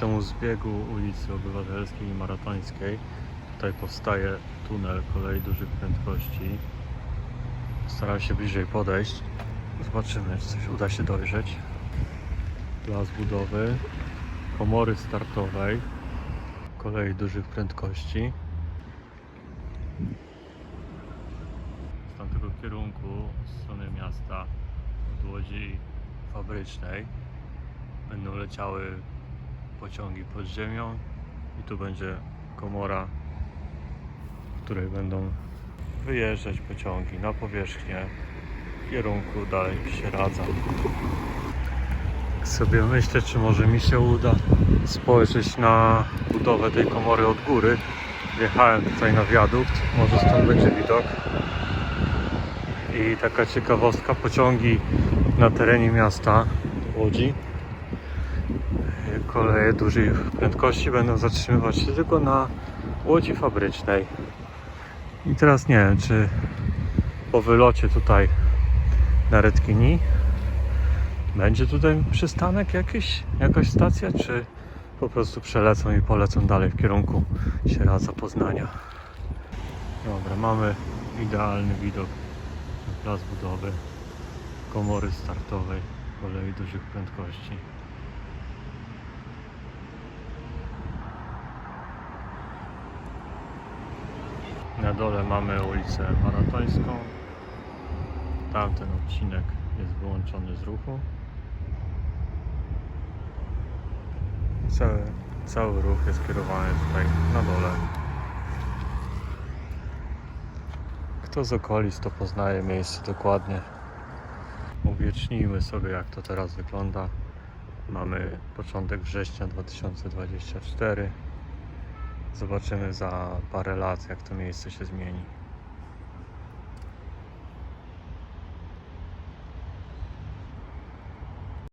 temu zbiegu ulicy Obywatelskiej i Maratońskiej tutaj powstaje tunel kolei dużych prędkości. Staram się bliżej podejść. Zobaczymy, czy coś uda się dojrzeć. Plac budowy komory startowej kolei dużych prędkości. Z tamtego kierunku, z strony miasta, od łodzi fabrycznej, będą leciały pociągi pod ziemią i tu będzie komora, w której będą wyjeżdżać pociągi na powierzchnię w kierunku dalej się radza. Tak sobie myślę, czy może mi się uda spojrzeć na budowę tej komory od góry. Wjechałem tutaj na wiadukt, może stąd będzie widok. I taka ciekawostka, pociągi na terenie miasta Łodzi koleje dużej prędkości będą zatrzymywać się tylko na łodzi fabrycznej. I teraz nie wiem, czy po wylocie tutaj na Redkini będzie tutaj przystanek jakiś, jakaś stacja, czy po prostu przelecą i polecą dalej w kierunku Sieradza Poznania. Dobra, mamy idealny widok na plac budowy komory startowej kolei dużych prędkości. Na dole mamy ulicę Maratońską. Tamten odcinek jest wyłączony z ruchu. Cały, cały ruch jest kierowany tutaj na dole. Kto z okolic to poznaje miejsce dokładnie. Uwiecznijmy sobie jak to teraz wygląda. Mamy początek września 2024. Zobaczymy za parę lat jak to miejsce się zmieni.